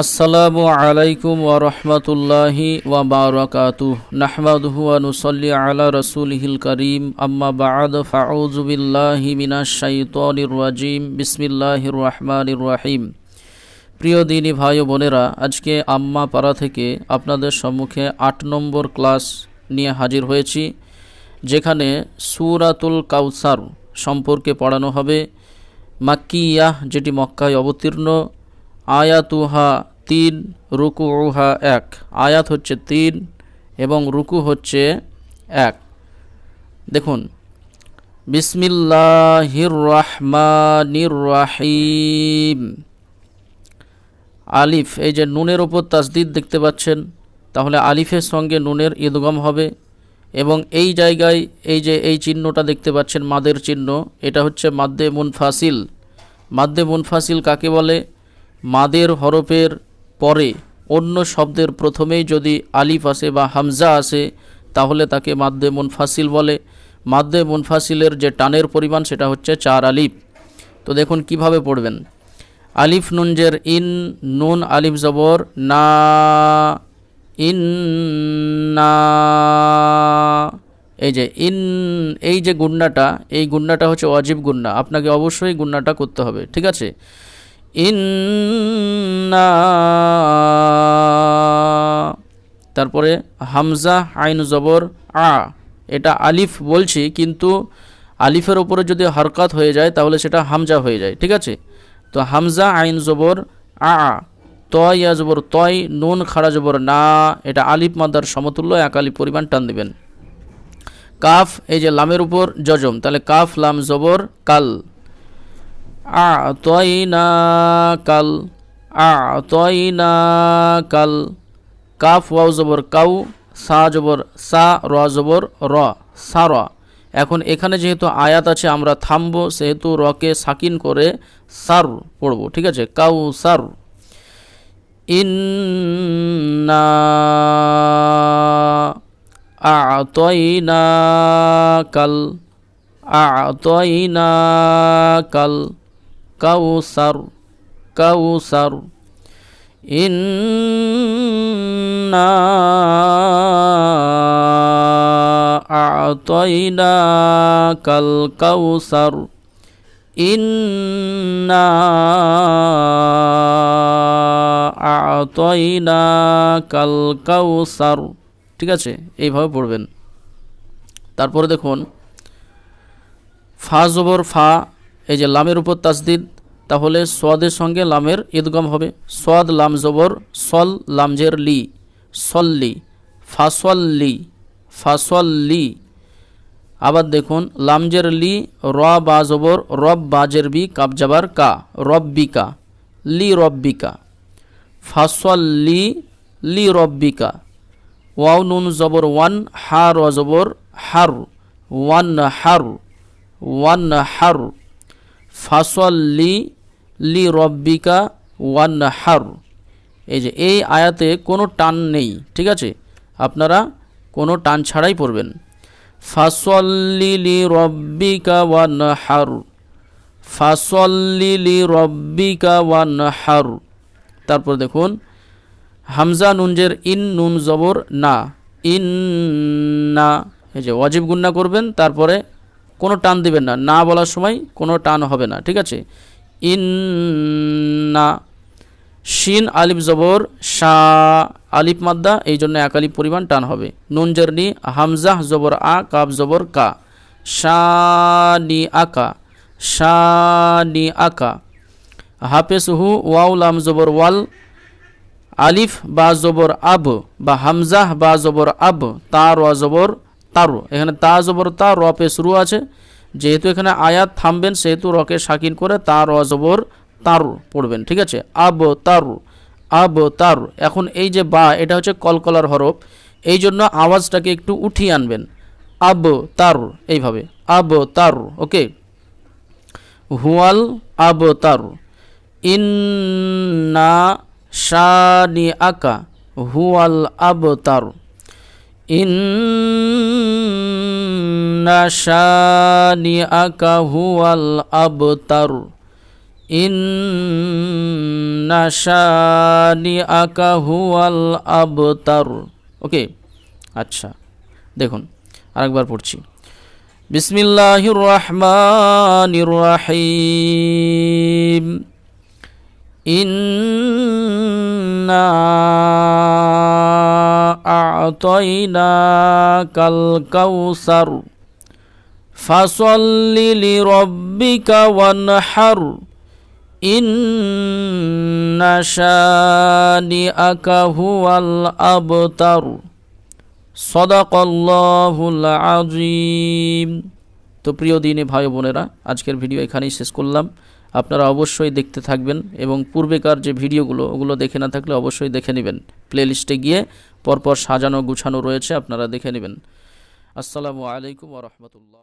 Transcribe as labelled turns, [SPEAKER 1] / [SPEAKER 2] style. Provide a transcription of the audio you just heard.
[SPEAKER 1] আসসালামু আলাইকুম ওরহমতুল্লাহি ওবরাকাতু নাহমাদুহু ওয়া নুসাল্লি আলা রাসূলিহিল করিম। আম্মা বা'দ, ফাউযু বিল্লাহি মিনাশ শাইতানির রাজিম। বিসমিল্লাহির রহমানির রহিম। প্রিয় দিনী ভাই ও বোনেরা, আজকে আম্মা পাড়া থেকে আপনাদের সম্মুখে আট নম্বর ক্লাস নিয়ে হাজির হয়েছি, যেখানে সুরাতুল কাউসার সম্পর্কে পড়ানো হবে। মাক্কিয়াহ যেটি মক্কায় অবতীর্ণ আয়াতুহা তিন রুকু উহা এক। আয়াত হচ্ছে তিন এবং রুকু হচ্ছে এক। দেখুন বিসমিল্লাহির রহমানির রাহিম আলিফ, এই যে নুনের ওপর তাসদিদ দেখতে পাচ্ছেন, তাহলে আলিফের সঙ্গে নুনের ঈদগম হবে এবং এই জায়গায় এই যে এই চিহ্নটা দেখতে পাচ্ছেন, মাদের চিহ্ন, এটা হচ্ছে মাদ্দে মুনফাসিল। মাদ্দে মুনফাসিল কাকে বলে? মাদের হরফের পরে অন্য শব্দের প্রথমেই যদি আলিফ আসে বা হামজা আসে, তাহলে তাকে মাদ্দে মুনফাসিল বলে। মাদ্দে মুনফাসিলের যে টানের পরিমাণ, সেটা হচ্ছে চার আলিফ। তো দেখুন কীভাবে পড়বেন। আলিফ নুনজের ইন, নুন আলিফ জবর, না, ইন, না, এই যে ইন, এই যে গুন্নাটা, এই গুন্নাটা হচ্ছে অজীব গুন্না। আপনাকে অবশ্যই গুন্নাটা করতে হবে, ঠিক আছে? ইন্না। তারপরে হামজা, আইন, জবর, আ, এটা আলিফ বলছি, কিন্তু আলিফের ওপরে যদি হরকাত হয়ে যায়, তাহলে সেটা হামজা হয়ে যায়, ঠিক আছে? তো হামজা, আইন, জবর, আ, তয়, ইয়া জবর, তয়, নুন, খাড়া জবর, না, এটা আলিফ মাদার সমতুল্য, এক আলিফ পরিমাণ টান দেবেন। কাফ, এই যে লামের উপর জজম, তাহলে কাফ, লাম, জবর, কাল। আতয়না কাল কাফ, ওয়াও জবর কাউ, সা জবর সা, র জবর র সা র এখন এখানে যেহেতু আয়াত আছে, আমরা থামবো, সেহেতু রকে সাকিন করে সার পড়ব, ঠিক আছে? কাউ সার ইন্না আতয়না কাল ইন্না আতয়না কাল কাউসার। ইন্না আতয়না কাল কাউসার। ঠিক আছে, এইভাবে পড়বেন। তারপরে দেখুন, ফা জবর ফা এই যে লামের উপর তাসদিদ, তাহলে সোয়াদের সঙ্গে লামের ঈদগম হবে। সোয়াদ, লাম জবর, সল লামজের লি। সল্লি, ফাসল্লি ফাসল্লি। আবার দেখুন লামজের লি, র, বা জবর, রব বাজের বি কাবজাবার কা। রব্বিকা লি রব্বিকা ফাসল্লি, লি রব্বিকা ওয়াও, নুন, জবর, ওয়ান হার জবর, হার। ওয়ান হার। ওয়ান, হার। ফাসল্লি লি রব্বিকা ওয়ান হার এই যে এই আয়াতে কোনো টান নেই, ঠিক আছে? আপনারা কোনো টান ছাড়াই পড়বেন। ফাসল্লি লি রব্বিকা ওয়ান হার ফাসল্লি লি রব্বিকা ওয়ান হার তারপর দেখুন, হামজা নুনজের ইন নুন জবর না, ইন না, এই যে ওয়াজিব গুন্না করবেন, তারপরে কোনো টান দিবেন না। না বলার সময় কোনো টান হবে না, ঠিক আছে? ইন না শিন, আলিফ, জবর, শা, আলিফ, মাদ্দা, এই জন্য এক আলিফ পরিমাণ টান হবে। নুন, জারনি হামজাহ জবর, আ কাব জবর, কা। শানি আকা শানি আকা হাফেস হু ওয়াউলাম জবর, ওয়াল। আলিফ, বা, জবর, আব, বা হামজাহ বা, জবর, আব তার ওয়া জবর তারু, এখানে তা জবর তা র শুরু আছে। যেহেতু এখানে আয়াত থামবেন, সেহেতু রকে সাকিন করে তার র জবর তারু পড়বেন, ঠিক আছে? আব তারু আব তারু। এখন এই যে বা, এটা হচ্ছে কলকলার হরফ। এই জন্য আওয়াজটাকে একটু উঠিয়ে আনবেন। আব তারু, এইভাবে। আব তারু, ওকে? হুয়াল আব তারু। ইন্না শানি আকা হুয়াল আব তারু। ইন্না শানি আকা হুয়াল আবতার ইন্না শানিআকা হুয়াল আবতার ওকে আচ্ছা দেখুন, আরেকবার পড়ছি। বিসমিল্লাহির রহমানির রহিম। ইন্না আ'তাইনাকাল কাউসার, ফাসল্লি লিরব্বিকা ওয়ানহার, ইন্না শানিআকা হুয়াল আবতার। সদাকল্লাহুল আজিম। তো প্রিয় দিনে ভাই বোনেরা, আজকের ভিডিও এখানেই শেষ করলাম। আপনারা অবশ্যই দেখতে থাকবেন এবং পূর্বেকার যে ভিডিওগুলো, ওগুলো দেখে না থাকলে অবশ্যই দেখে নেবেন। প্লেলিস্টে গিয়ে পরপর সাজানো, গুছানো রয়েছে, আপনারা দেখে নেবেন। আসসালামু আলাইকুম ওরহমতুল্লাহ